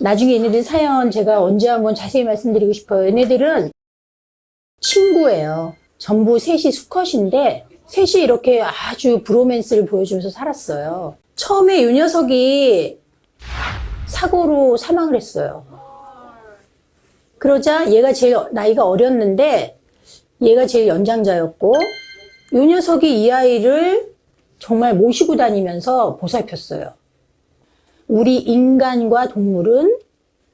나중에 얘네들 사연 제가 언제 한번 자세히 말씀드리고 싶어요. 얘네들은 친구예요. 전부 셋이 수컷인데 셋이 이렇게 아주 브로맨스를 보여주면서 살았어요. 처음에 이 녀석이 사고로 사망을 했어요. 그러자 얘가 제일 나이가 어렸는데 얘가 제일 연장자였고 이 녀석이 이 아이를 정말 모시고 다니면서 보살폈어요. 우리 인간과 동물은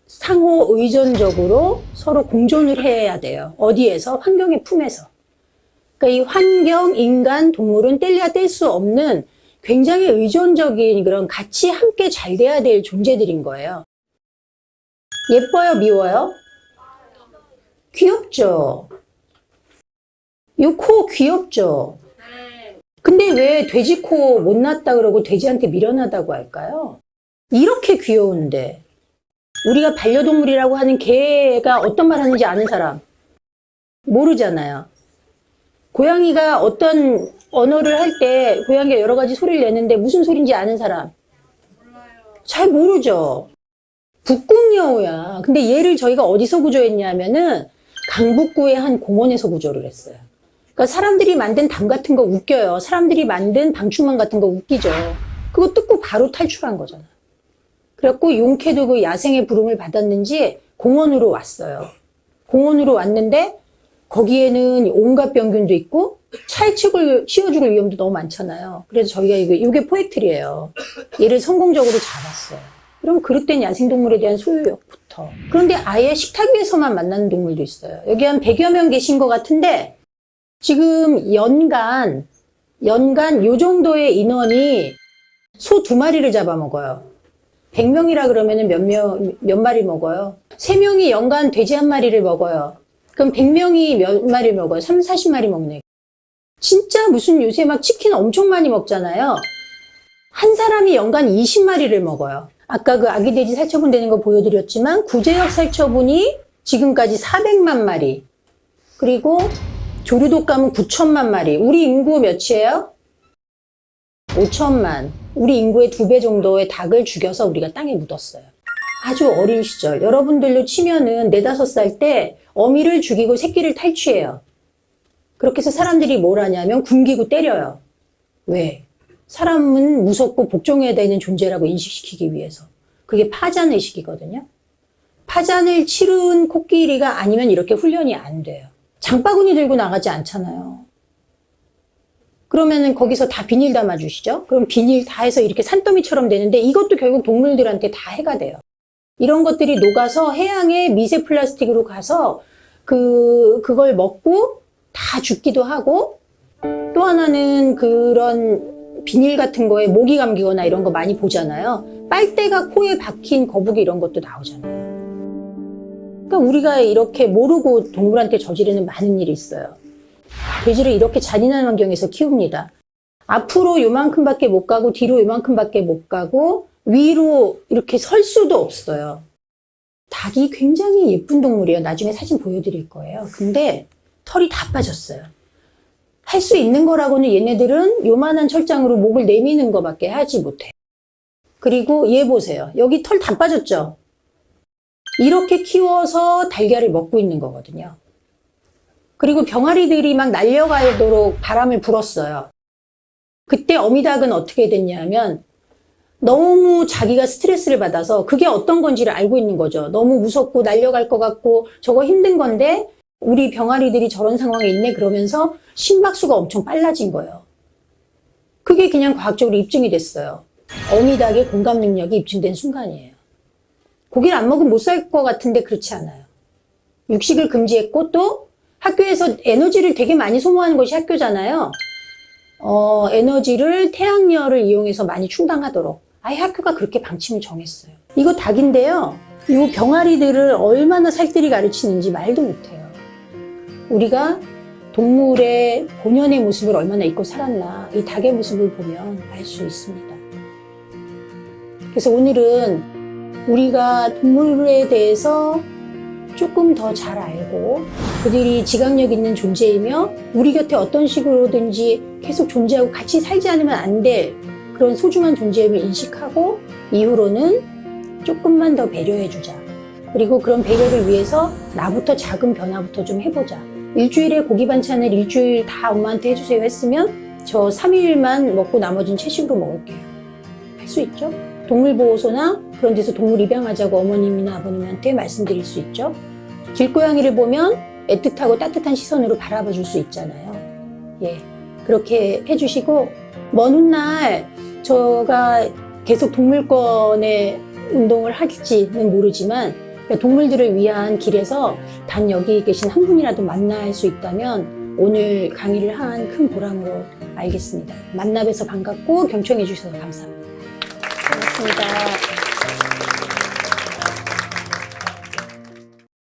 상호 의존적으로 서로 공존을 해야 돼요. 어디에서? 환경의 품에서. 그러니까 이 환경, 인간, 동물은 뗄래야 뗄 수 없는 굉장히 의존적인 그런 같이 함께 잘 돼야 될 존재들인 거예요. 예뻐요, 미워요? 귀엽죠? 이 코 귀엽죠? 근데 왜 돼지 코 못 났다 그러고 돼지한테 미련하다고 할까요? 이렇게 귀여운데. 우리가 반려동물이라고 하는 개가 어떤 말 하는지 아는 사람? 모르잖아요. 고양이가 어떤 언어를 할 때 고양이가 여러 가지 소리를 내는데 무슨 소리인지 아는 사람? 잘 모르죠. 북극여우야. 근데 얘를 저희가 어디서 구조했냐면은 강북구의 한 공원에서 구조를 했어요. 그러니까 사람들이 만든 담 같은 거 웃겨요. 사람들이 만든 방충망 같은 거 웃기죠. 그거 뜯고 바로 탈출한 거잖아. 그래갖고 용케도 그 야생의 부름을 받았는지 공원으로 왔어요. 공원으로 왔는데 거기에는 온갖 병균도 있고 찰측을 씌워줄 위험도 너무 많잖아요. 그래서 저희가 이거 이게 포획틀이에요. 얘를 성공적으로 잡았어요. 그럼 그릇된 야생동물에 대한 소유욕부터. 그런데 아예 식탁 위에서만 만나는 동물도 있어요. 여기 한 100여 명 계신 것 같은데 지금 연간 연간 요 정도의 인원이 소 두 마리를 잡아먹어요. 100명이라 그러면은 몇 명, 몇 마리 먹어요? 3명이 연간 돼지 한 마리를 먹어요. 그럼 100명이 몇 마리 먹어요? 3, 40마리 먹네. 진짜 무슨 요새 막 치킨 엄청 많이 먹잖아요. 한 사람이 연간 20마리를 먹어요. 아까 그 아기 돼지 살처분 되는 거 보여드렸지만 구제역 살처분이 지금까지 400만 마리. 그리고 조류독감은 9천만 마리. 우리 인구 몇이에요? 5천만. 우리 인구의 두 배 정도의 닭을 죽여서 우리가 땅에 묻었어요. 아주 어린 시절. 여러분들로 치면은 네다섯 살 때 어미를 죽이고 새끼를 탈취해요. 그렇게 해서 사람들이 뭘 하냐면 굶기고 때려요. 왜? 사람은 무섭고 복종해야 되는 존재라고 인식시키기 위해서. 그게 파잔의식이거든요. 파잔을 치른 코끼리가 아니면 이렇게 훈련이 안 돼요. 장바구니 들고 나가지 않잖아요. 그러면은 거기서 다 비닐 담아주시죠? 그럼 비닐 다 해서 이렇게 산더미처럼 되는데 이것도 결국 동물들한테 다 해가 돼요. 이런 것들이 녹아서 해양의 미세 플라스틱으로 가서 그, 그걸 먹고 다 죽기도 하고 또 하나는 그런 비닐 같은 거에 모기 감기거나 이런 거 많이 보잖아요. 빨대가 코에 박힌 거북이 이런 것도 나오잖아요. 그러니까 우리가 이렇게 모르고 동물한테 저지르는 많은 일이 있어요. 돼지를 이렇게 잔인한 환경에서 키웁니다. 앞으로 요만큼밖에 못 가고 뒤로 요만큼밖에 못 가고 위로 이렇게 설 수도 없어요. 닭이 굉장히 예쁜 동물이에요. 나중에 사진 보여드릴 거예요. 근데 털이 다 빠졌어요. 할 수 있는 거라고는 얘네들은 요만한 철장으로 목을 내미는 거밖에 하지 못해요. 그리고 얘 보세요. 여기 털 다 빠졌죠? 이렇게 키워서 달걀을 먹고 있는 거거든요. 그리고 병아리들이 막 날려가도록 바람을 불었어요. 그때 어미닭은 어떻게 됐냐면 너무 자기가 스트레스를 받아서 그게 어떤 건지를 알고 있는 거죠. 너무 무섭고 날려갈 것 같고 저거 힘든 건데 우리 병아리들이 저런 상황에 있네 그러면서 심박수가 엄청 빨라진 거예요. 그게 그냥 과학적으로 입증이 됐어요. 어미닭의 공감 능력이 입증된 순간이에요. 고기를 안 먹으면 못 살 것 같은데 그렇지 않아요. 육식을 금지했고 또 학교에서 에너지를 되게 많이 소모하는 것이 학교잖아요. 어, 에너지를 태양열을 이용해서 많이 충당하도록 아예 학교가 그렇게 방침을 정했어요. 이거 닭인데요. 이 병아리들을 얼마나 살뜰히 가르치는지 말도 못해요. 우리가 동물의 본연의 모습을 얼마나 잊고 살았나 이 닭의 모습을 보면 알 수 있습니다. 그래서 오늘은 우리가 동물에 대해서 조금 더 잘 알고 그들이 지각력 있는 존재이며 우리 곁에 어떤 식으로든지 계속 존재하고 같이 살지 않으면 안 될 그런 소중한 존재임을 인식하고 이후로는 조금만 더 배려해주자. 그리고 그런 배려를 위해서 나부터 작은 변화부터 좀 해보자. 일주일에 고기 반찬을 일주일 다 엄마한테 해주세요 했으면 저 3일만 먹고 나머지는 채식으로 먹을게요. 할 수 있죠? 동물보호소나 그런 데서 동물 입양하자고 어머님이나 아버님한테 말씀드릴 수 있죠? 길고양이를 보면 애틋하고 따뜻한 시선으로 바라봐 줄 수 있잖아요. 예. 그렇게 해주시고, 먼 훗날 제가 계속 동물권의 운동을 할지는 모르지만, 그러니까 동물들을 위한 길에서 단 여기 계신 한 분이라도 만날 수 있다면 오늘 강의를 한 큰 보람으로 알겠습니다. 만나뵈서 반갑고 경청해 주셔서 감사합니다. 고맙습니다.